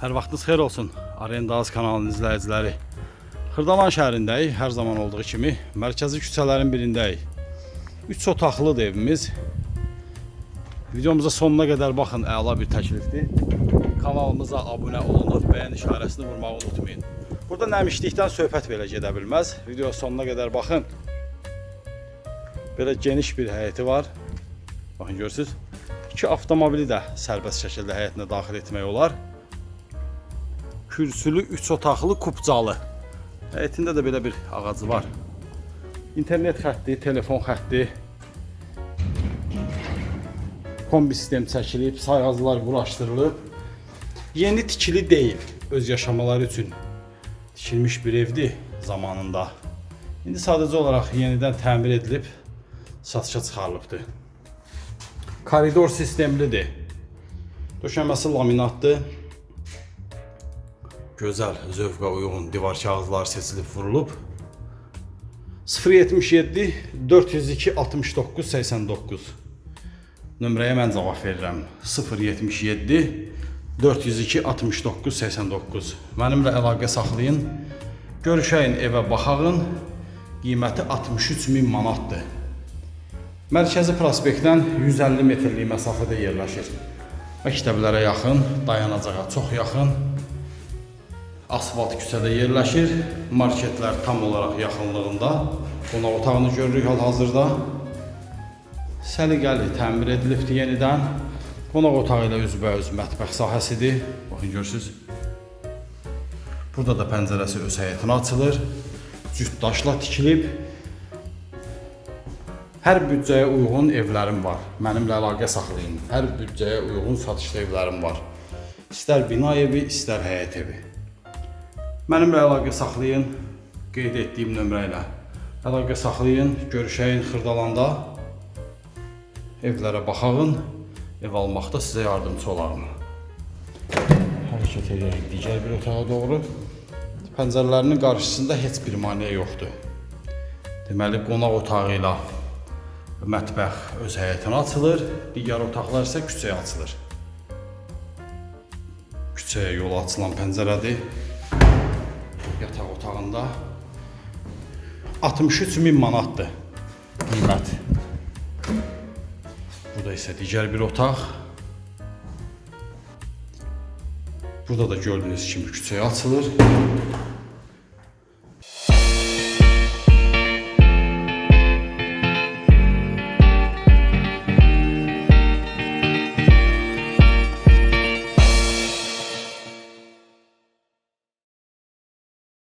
Hər vaxtınız xeyir olsun. Arendaz kanalının izləyiciləri. Xırdalan şəhərindəyik, hər zaman olduğu kimi. Mərkəzi küçələrin birindəyik. 3 otaqlıdır evimiz. Videomuza sonuna qədər baxın, əla bir təklifdir. Kanalımıza abunə olunub, bəyən işarəsini vurmağı unutmayın. Burada nəmişlikdən söhbət belə gedə bilməz. Video sonuna qədər baxın. Belə geniş bir həyəti var. Baxın görürsüz. İki avtomobili də sərbəst şəkildə həyətinə daxil etmək olar. Kürsülü 3 otaqlı kupcalı. Həyətində də belə bir ağacı var. İnternet xətti, telefon xətti, kombi sistem çəkilib, sayğaclar quraşdırılıb. Yeni tikili deyil, öz yaşamaları üçün tikilmiş bir evdir zamanında. İndi sadəcə olaraq yenidən təmir edilib satışa çıxarılıbdır. Koridor sistemlidir. Döşəməsi laminatdır. Gözəl, zövqə uyğun divar kağızları seçilib vurulub. 077 402 69 89 Nömrəyə mən cavab verirəm. 077 402 69 89 Mənimlə əlaqə saxlayın. Görüşəyin evə baxağın. Qiyməti 63 min manatdır. Mərkəzi prospektdən 150 metrlik məsafədə yerləşir. Məktəblərə yaxın, dayanacağa çox yaxın. Asfalt küçədə yerləşir. Marketlər tam olaraq yaxınlığında. Qonaq otağını görürük hal-hazırda. Səliqəli təmir edilibdir yenidən. Qonaq otağı ilə üzbəüz mətbəx sahəsidir. Baxın görürsüz. Burada da pəncərəsi öz həyətinə açılır. Cüt daşla tikilib. Hər büdcəyə uyğun evlərim var. Mənimlə əlaqə saxlayın. Hər büdcəyə uyğun satışda evlərim var. İstər bina evi, istər həyət evi. Mənimlə əlaqə saxlayın. Qeyd etdiyim nömrə ilə əlaqə saxlayın. Görüşəyin Xırdalanda. Evlərə baxağın. Ev almaqda sizə yardımçı olaram. Hərəkət edirik digər bir otağa doğru. Pəncərələrinin qarşısında heç bir maneə yoxdur. Deməli qonaq otağı ilə mətbəx öz həyətinə açılır, digər otaqlar isə küçəyə açılır. Küçəyə yol açılan pəncərədir. Yataq otağında 63 min manatdır qiymət. Burada isə digər bir otaq. Burada da gördüyünüz kimi küçəyə açılır.